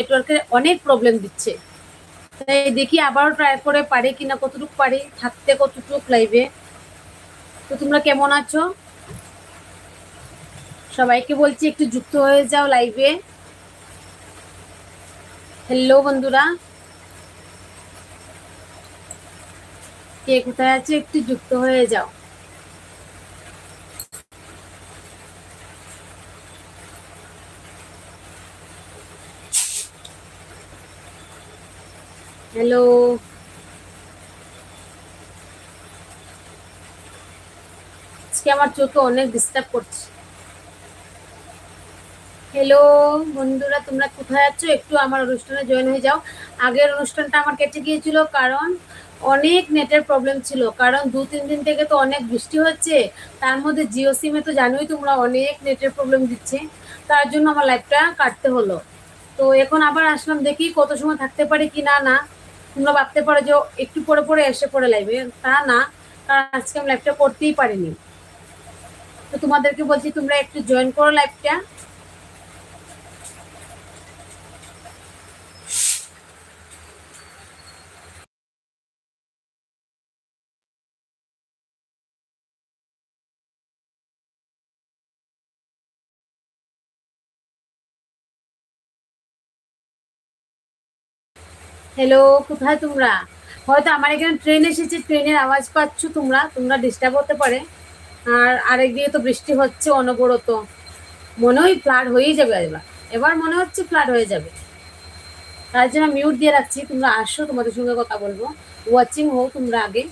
নেটওয়ার্কের অনেক প্রবলেম দিচ্ছে। তাই দেখি আবারও ট্রাই করে পারে কিনা, কতটুকু পারে, থাকতে কতটুকু লাইভে তো তোমরা কেমন আছো? সবাইকে বলছি, একটু যুক্ত হয়ে যাও লাইভে হ্যালো বন্ধুরা। কে কোথায় আছে? একটু যুক্ত হয়ে যাও। হ্যালো আজকে আমার চোখে অনেক ডিস্টার্ব করছে। হ্যালো বন্ধুরা, তোমরা কোথায় একটু আমার অনুষ্ঠানে জয়েন হয়ে যাও। আগের অনুষ্ঠানটা আমার কেটে গিয়েছিল কারণ অনেক নেটের প্রবলেম ছিল। কারণ দু, তিন দিন থেকে তো অনেক বৃষ্টি হচ্ছে। তার মধ্যে জিও সিমে তো জানোই তোমরা অনেক নেটের প্রবলেম দিচ্ছে। তার জন্য আমার লাইফটা কাটতে হলো। তো এখন আবার আসলাম দেখি কত সময় থাকতে পারি কি না না। তোমরা ভাবতে পারো যে একটু পরে পরে এসে পরে লাইভে তা না, কারণ আজকে আমি লাইভটা করতেই পারিনি। তো তোমাদেরকে বলছি, তোমরা একটু জয়েন করো লাইভটা হ্যালো কোথায় তোমরা? হয়তো আমার এখানে ট্রেন এসেছে ট্রেনের আওয়াজ পাচ্ছ তোমরা তোমরা ডিস্টার্ব হতে পারে। আর আরেক দিয়ে তো বৃষ্টি হচ্ছে অনবরত। মনে হয় ফ্লাড হয়েই যাবে এবার। এবার মনে হচ্ছে ফ্লাড হয়ে যাবে। তার জন্য মিউট দিয়ে রাখছি। তোমরা আসো, তোমাদের সঙ্গে কথা বলব। ওয়াচিং হও তোমরা আগে।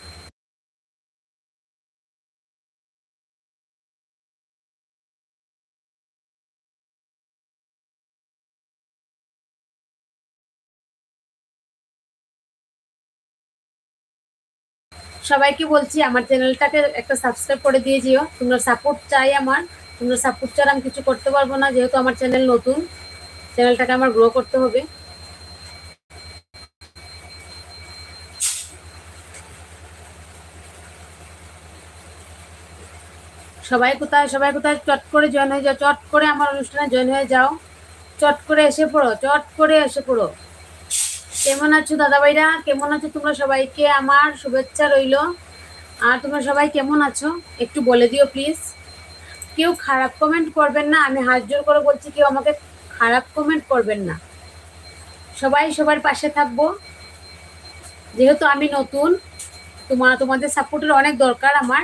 সবাইকে বলছি, আমার চ্যানেলটাকে একটা সাবস্ক্রাইব করে দিয়ে যেও। তোমরা সাপোর্ট চাই আমার। তোমরা সাপোর্ট ছাড়া আমি কিছু করতে পারব না, যেহেতু আমার চ্যানেল নতুন। চ্যানেলটাকে আমার গ্রো করতে হবে। সবাই কোথায়? সবাই কোথায়? চট করে জয়েন হয়ে যাও। চট করে আমার অনুষ্ঠানে জয়েন হয়ে যাও। চট করে এসে পড়ো, চট করে এসে পড়ো। কেমন আছো দাদা ভাইরা কেমন আছো তোমরা সবাইকে? আমার শুভেচ্ছা রইল। আর তোমরা সবাই কেমন আছো? একটু বলে দিও প্লিজ কেউ খারাপ কমেন্ট করবেন না, আমি হাত জোর করে বলছি, কেউ আমাকে খারাপ কমেন্ট করবেন না। সবাই সবার পাশে থাকব। যেহেতু আমি নতুন তোমার তোমাদের সাপোর্টের অনেক দরকার আমার।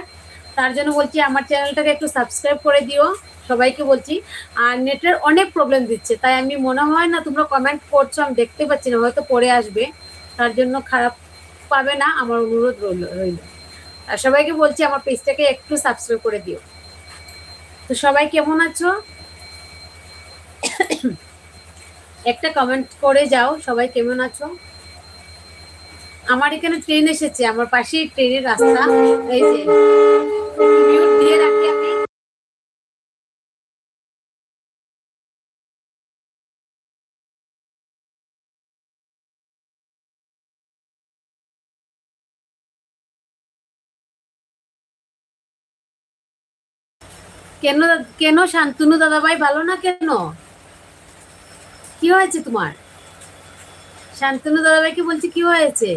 তার জন্য বলছি, আমার চ্যানেলটাকে একটু সাবস্ক্রাইব করে দিও। সবাইকে বলছি, আর নেটের অনেক প্রবলেম দিচ্ছে, তাই আমি মনে হয় না তোমরা কমেন্ট করছ, আমি দেখতে পাচ্ছি না, হয়তো পরে আসবে, তার জন্য খারাপ পাবে না, আমার অনুরোধ রইল রইল। আর সবাইকে বলছি, আমার পেজটাকে একটু সাবস্ক্রাইব করে দিও। তো সবাই কেমন আছো? একটা কমেন্ট করে যাও, সবাই কেমন আছো? আমার এখানে ট্রেন এসেছে, আমার পাশেই ট্রেনের রাস্তা, এই যে দিয়ে রাখি কেন কেন শান্তনু দাদাভাই ভালো না কেন? কি হয়েছে তোমার? শান্তনু দাদাভাইকে বলছি কি হয়েছে?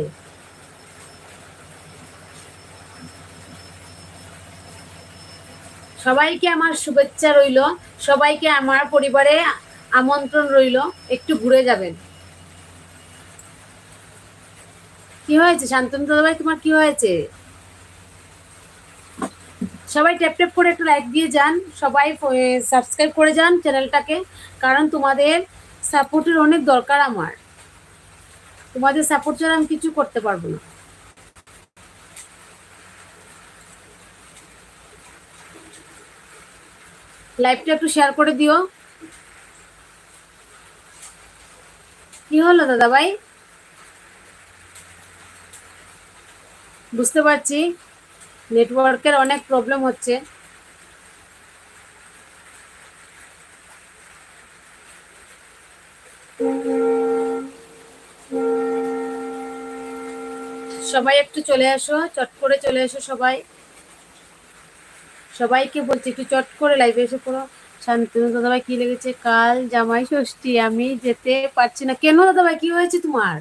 সবাইকে আমার শুভেচ্ছা রইল, সবাইকে আমার পরিবারে আমন্ত্রণ রইল, একটু ঘুরে যাবেন। কি হয়েছে? শান্তনু দাদাভাই, তোমার কি হয়েছে? সবাই ট্যাপ ট্যাপ করে একটু লাইক দিয়ে যান, সবাই সাবস্ক্রাইব করে যান চ্যানেলটাকে কারণ তোমাদের সাপোর্টের অনেক দরকার আমার। তোমাদের সাপোর্ট ছাড়া আমি কিছু করতে পারব না। লাইভটা একটু শেয়ার করে দিও। কি হলো দাদা ভাই বুঝতে পারছি। নেটওয়ার্কের অনেক প্রবলেম হচ্ছে। সবাই একটু চলে আসো, চট করে চলে এসো সবাই। সবাইকে বলছি, একটু চট করে লাইভে এসে পড়ো। শান্তনু দাদাভাই, কি লেগেছে? কাল জামাই ষষ্ঠী, আমি যেতে পারছি না। কেন দাদাভাই, কি হয়েছে তোমার?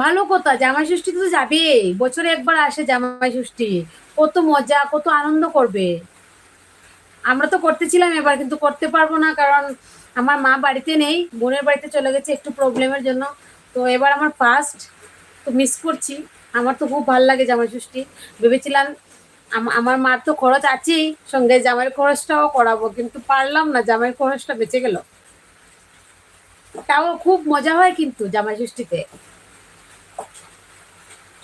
ভালো কথা জামাই ষষ্ঠী তো যাবে বছরে একবার আসে জামাই ষষ্ঠী কত মজা, কত আনন্দ করবে। আমরা তো করতেছিলাম এবার, কিন্তু করতে পারব না, কারণ আমার মা বাড়িতে নেই, বোনের বাড়িতে চলে গেছে একটু প্রবলেমের জন্য। তো এবার আমার ফার্স্ট তো মিস করছি। আমার তো খুব ভালো লাগে জামাই ষষ্ঠী ভেবেছিলাম আমার মার তো খরচ আছেই, সঙ্গে জামাইয়ের খরচটাও করাবো, কিন্তু পারলাম না, জামাইয়ের খরচটা বেঁচে গেল। তাও খুব মজা হয় কিন্তু জামাই ষষ্ঠীতে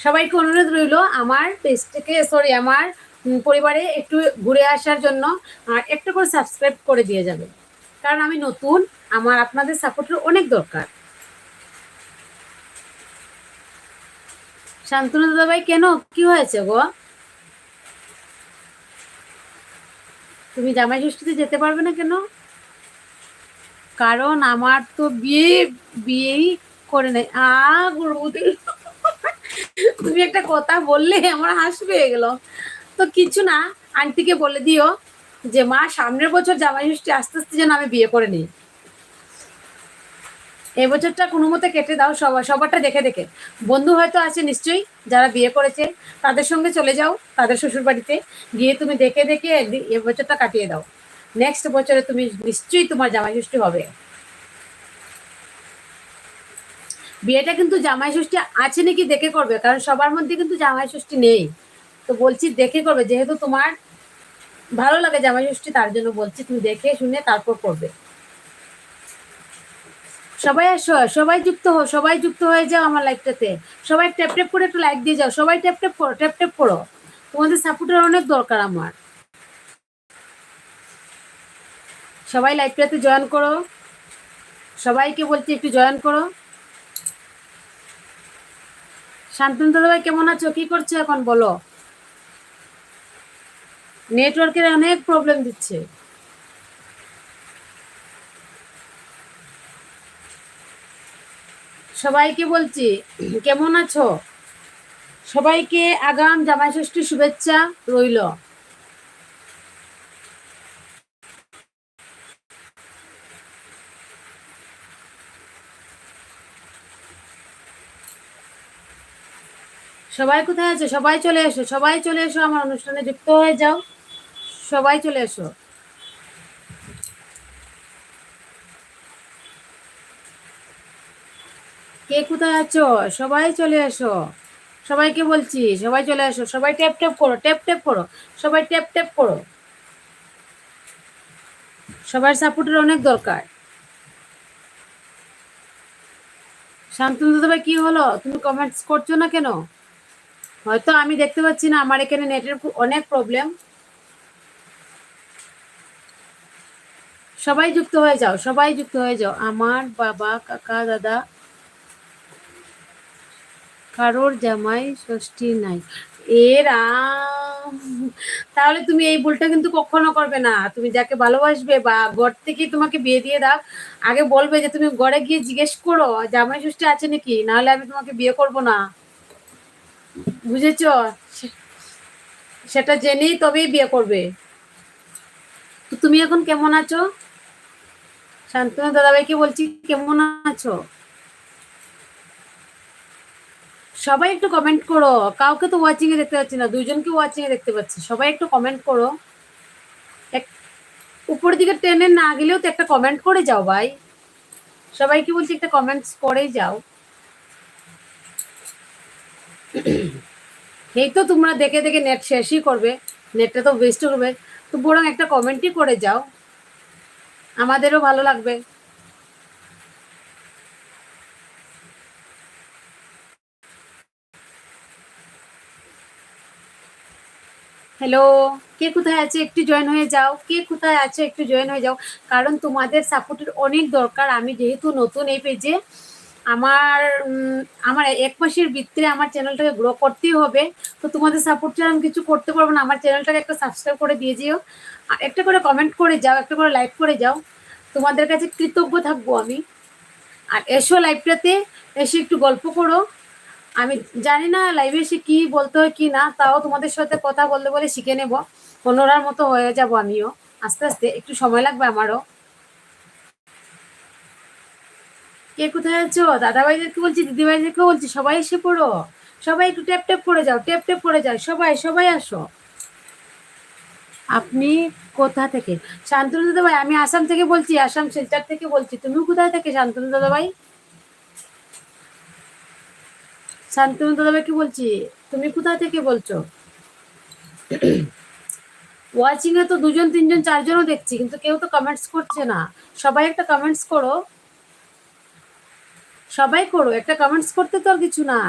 সবাইকে অনুরোধ রইল আমার পেজ থেকে সরি আমার পরিবারে একটু ঘুরে আসার জন্য একটা করে সাবস্ক্রাইব করে দিয়ে যাবে। কারণ আমি নতুন, আমার আপনাদের সাপোর্টের অনেক দরকার। শান্তনু দাদাভাই, কেন? কি হয়েছে গো? তুমি জামাই ষষ্ঠীতে যেতে পারবে না কেন? কারণ আমার তো বিয়ে, বিয়েই করে নেই। আ তুমি একটা কথা বললে আমার হাসি পেয়ে গেল। তো কিছু না, আন্টিকে বলে দিও যে, মা, সামনের বছর জামাই ষষ্ঠী আস্তে আস্তে যেন আমি বিয়ে করে নিই। এই বছরটা কোনো মতে কেটে দাও সবার, সবারটা দেখে দেখে। বন্ধু হয়তো আছে নিশ্চয়ই, যারা বিয়ে করেছে, তাদের সঙ্গে চলে যাও, তাদের শ্বশুর বাড়িতে গিয়ে তুমি দেখে দেখে একদিন এ বছরটা কাটিয়ে দাও। নেক্সট বছরে তুমি নিশ্চয়ই তোমার জামাই ষষ্ঠী হবে। বিয়েটা কিন্তু জামাই ষষ্ঠী আছে নাকি দেখে করবে? কারণ সবার মধ্যে কিন্তু জামাই ষষ্ঠী নেই। তো বলছি দেখে করবে। যেহেতু তোমার ভালো লাগে জামাই ষষ্ঠী, তার জন্য বলছি তুমি দেখে শুনে তারপর করবে। সবাই আসো, সবাই যুক্ত হো সবাই যুক্ত হয়ে যাও আমার লাইভটাতে। সবাই ট্যাপ ট্যাপ করে একটু লাইক দিয়ে যাও। সবাই ট্যাপ ট্যাপ করো, ট্যাপ ট্যাপ করো। তোমাদের সাপোর্টের অনেক দরকার আমার। সবাই লাইভটাতে জয়েন করো। সবাইকে বলছি একটু জয়েন করো। শান্তনু দাদাভাই কেমন আছো? কি করছ এখন বলো? নেটওয়ার্কের অনেক প্রবলেম দিচ্ছে। সবাইকে বলছি, কেমন আছো? সবাইকে আগাম জামাই ষষ্ঠী শুভেচ্ছা রইল। সবাই কোথায় আছে? সবাই চলে এসো, সবাই চলে এসো, আমার অনুষ্ঠানে যুক্ত হয়ে যাও। সবাই চলে এসো। কে কোথায় আছো? সবাই চলে এসো। সবাইকে বলছি, সবাই চলে এসো। সবাই ট্যাপ ট্যাপ করো, ট্যাপ ট্যাপ করো। সবাই ট্যাপ ট্যাপ করো। সবার সাপোর্টের অনেক দরকার। শান্তনু দাদা কি হলো? তুমি কমেন্টস করছ না কেন? হয়তো আমি দেখতে পাচ্ছি না, আমার এখানে নেটের অনেক প্রবলেম সবাই যুক্ত হয়ে যাও, সবাই যুক্ত হয়ে যাও। আমার বাবা, কাকা, দাদা, কারোর জামাই ষষ্ঠী নাই। এরা তাহলে তুমি এই ভুলটা কিন্তু কখনো করবে না। তুমি যাকে ভালোবাসবে বা ঘর থেকে তোমাকে বিয়ে দিয়ে দাও, আগে বলবে যে তুমি ঘরে গিয়ে জিজ্ঞেস করো, জামাই ষষ্ঠী আছে নাকি? নাহলে আমি তোমাকে বিয়ে করব না। বুঝেছ? সেটা জেনেই তবেই বিয়ে করবে। তুমি এখন কেমন আছো? শান্তনু দাদাভাইকে বলছি, কেমন আছো? সবাই একটু কমেন্ট করো। কাউকে তো ওয়াচিং এ দেখতে পাচ্ছি না দুইজনকে ওয়াচিং এ দেখতে পাচ্ছি। সবাই একটু কমেন্ট করো। এক উপরের দিকে টেনে না গেলেও তো একটা কমেন্ট করে যাও ভাই। সবাইকে বলছি একটা কমেন্টস করেই যাও। এই তো তোমরা দেখে দেখে নেট শেষই করবে নেটটা তো ওয়েস্ট করবে। তো বরং একটা কমেন্টই করে যাও। আমাদেরও ভালো লাগবে। হ্যালো কে কোথায় আছে? একটু জয়েন হয়ে যাও। কে কোথায় আছে? একটু জয়েন হয়ে যাও। কারণ তোমাদের সাপোর্টের অনেক দরকার। আমি যেহেতু নতুন এই পেজে আমার আমার এক মাসের ভিতরে আমার চ্যানেলটাকে গ্রো করতেই হবে। তো তোমাদের সাপোর্ট ছাড়া আমি কিছু করতে পারব না। আমার চ্যানেলটাকে একটা সাবস্ক্রাইব করে দিয়ে যেও। একটা করে কমেন্ট করে যাও, একটা করে লাইক করে যাও। তোমাদের কাছে কৃতজ্ঞ থাকব আমি। আর এসো লাইভটাতে এসে একটু গল্প করো। আমি জানি না লাইভে এসে কী বলতে হয়, কি না, তাও তোমাদের সাথে কথা বলতে বলে শিখে নেব। অন্যরার মতো হয়ে যাব আমিও। আস্তে আস্তে, একটু সময় লাগবে আমারও। কে কোথায় আছো? দাদা ভাইদেরকে বলছি দিদি ভাইদেরকে বলছি, সবাই এসে পড়ো। সবাই একটু ট্যাপ ট্যাপ করে যাও, ট্যাপ ট্যাপ করে যাও, সবাই সবাই আসো। আপনি কোথা থেকে? শান্তনু দাদা ভাই আমি আসাম থেকে বলছি, আসাম শিলচর থেকে বলছি। তুমি কোথায় থেকে শান্তনু দাদা ভাই শান্তনু দাদা ভাই কি বলছি, তুমি কোথা থেকে বলছো? ওয়াচিং এ তো দুজন, তিনজন, চারজনও দেখছি, কিন্তু কেউ তো কমেন্টস করছে না। সবাই একটা কমেন্টস করো। সবাই করো একটা কমেন্টস করতে তো আর কিছু না।